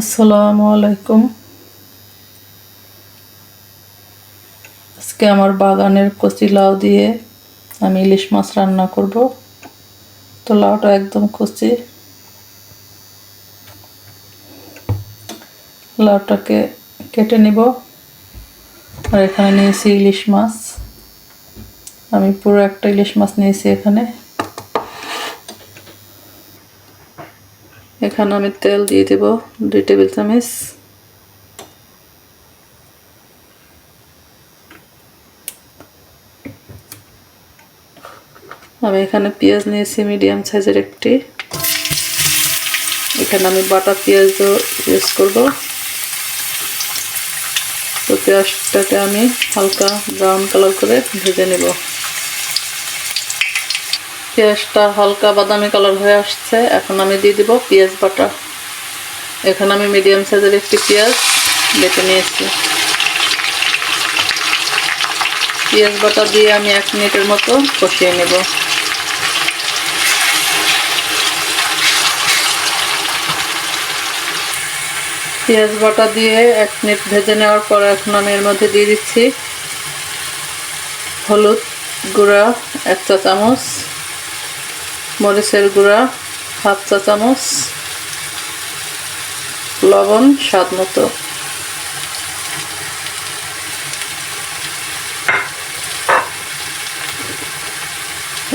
আসসালামু আলাইকুম। আজকে আমার বাগানের কচি লাউ দিয়ে আমি ইলিশ মাছ রান্না করব। তো লাউটা একদম কচি। লাউটাকে কেটে নিব। আর এখানে নিয়েছি ইলিশ মাছ। আমি পুরো একটা ইলিশ মাছ নিয়েছি এখানে। এখানে আমি তেল দিয়ে দেব দুই টেবিল চামচ। আমি এখানে পেঁয়াজ নিয়েছি, মিডিয়াম সাইজের একটি। এখানে আমি বাটা পেঁয়াজও ইউজ করব। তো পেঁয়াজটাকে আমি হালকা ব্রাউন কালার করে ভেজে নেব। পেঁয়াজটা হালকা বাদামি কালার হয়ে আসছে। এখন আমি দিয়ে দিব পেঁয়াজ বাটা। এখানে আমি মিডিয়াম সাইজের একটি পেঁয়াজ বেটে নিয়েছি। পেঁয়াজ বাটা দিয়ে আমি এক মিনিটের মতো কষিয়ে নেব। পেঁয়াজ বাটা দিয়ে এক মিনিট ভেজে নেওয়ার পর এখন আমি এর মধ্যে দিয়ে দিচ্ছি হলুদ গুঁড়া, এক চা চামচ মরিচের গুঁড়া, হাফ চা চামচ, লবণ স্বাদ মতো।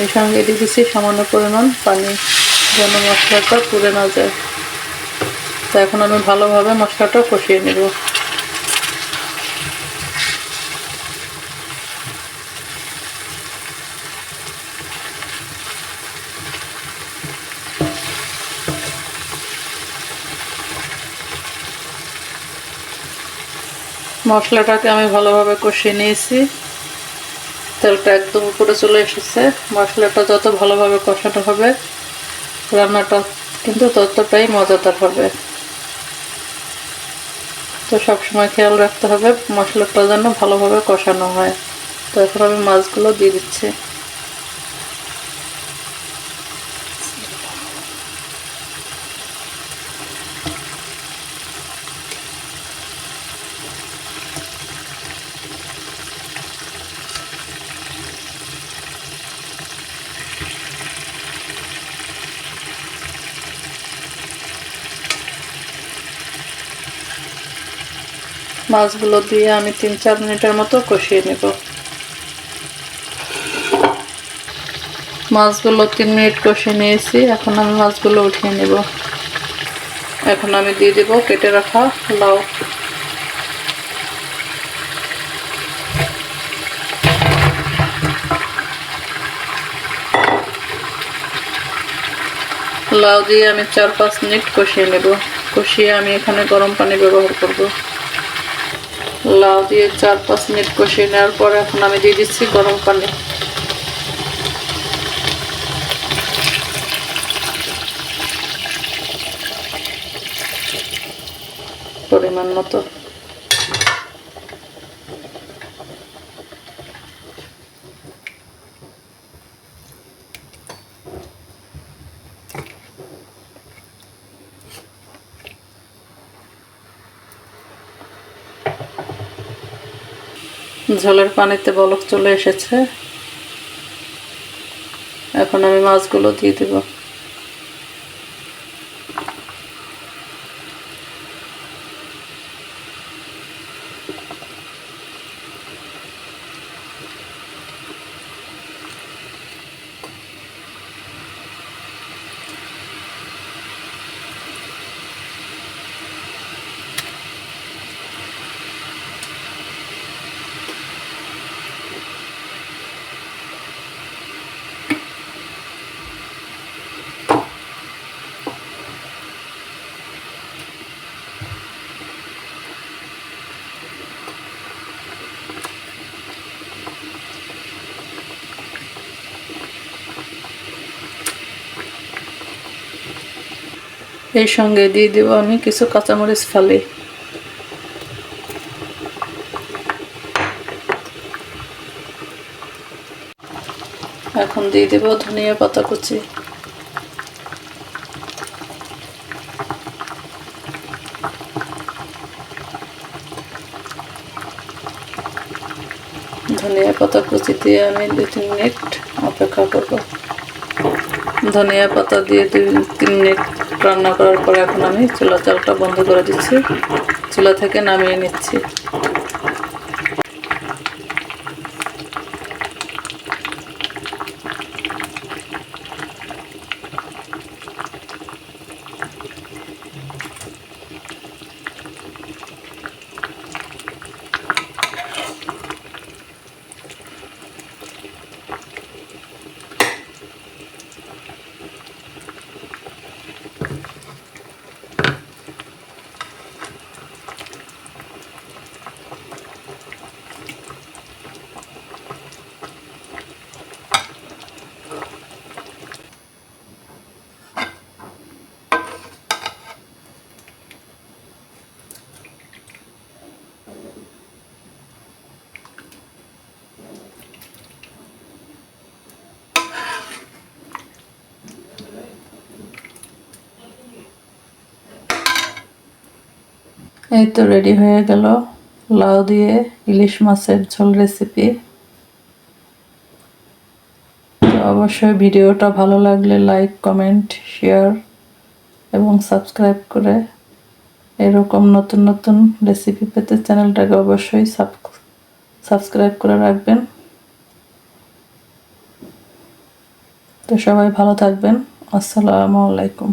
এই সঙ্গে দিয়ে দিচ্ছি সামান্য পরিমাণ পানি, যেন মশলাটা পুড়ে না যায়। তো এখন আমি ভালোভাবে মশলাটা কষিয়ে নেব। মশলাটাকে আমি ভালোভাবে কষিয়ে নিয়েছি। তেলটা একদম উপরে চলে এসেছে। মশলাটা যত ভালোভাবে কষানো হবে, রান্নাটা কিন্তু ততটাই মজাদার হবে। তো সবসময় খেয়াল রাখতে হবে, মশলাটা যেন ভালোভাবে কষানো হয়। তো এখন আমি মাছগুলো দিয়ে দিচ্ছি। মাছগুলো দিয়ে আমি তিন চার মিনিটের মতো কষিয়ে নেব। মাছগুলো তিন মিনিট কষিয়ে নিয়েছি, এখন আমি মাছগুলো উঠিয়ে নেব। এখন আমি দিয়ে দেব কেটে রাখা লাউ। লাউ দিয়ে আমি চার পাঁচ মিনিট কষিয়ে নেব। কষিয়ে আমি এখানে গরম পানি ব্যবহার করব। লাউ দিয়ে চার পাঁচ মিনিট কষিয়ে নেওয়ার পর এখন আমি দিয়ে দিচ্ছি গরম পানি। পরিমাণ মতো। ঝোলের পানিতে বলক চলে এসেছে। এখন আমি মাছগুলো দিয়ে দেব। এর সঙ্গে দিয়ে দেব আমি কিছু কাঁচামরিচ ফালি। এখন দিয়ে দেব ধনিয়া পাতা কুচি। ধনিয়া পাতা কুচি দিয়ে আমি দু তিন মিনিট অপেক্ষা করব। ধনিয়া পাতা দিয়ে দু তিন মিনিট রান্না করার পরে এখন আমি চুলা চালটা বন্ধ করে দিচ্ছি। চুলা থেকে নামিয়ে নিচ্ছি। এই তো রেডি হয়ে গেল। লাউ দিয়ে ইলিশ মাছের ঝোল রেসিপি তো অবশ্যই ভিডিওটা ভালো লাগলে লাইক কমেন্ট শেয়ার এবং সাবস্ক্রাইব করে এরকম নতুন নতুন রেসিপি পেতে চ্যানেলটাকে অবশ্যই সাবস্ক্রাইব করে রাখবেন। তো সবাই ভালো থাকবেন। আসসালামু আলাইকুম।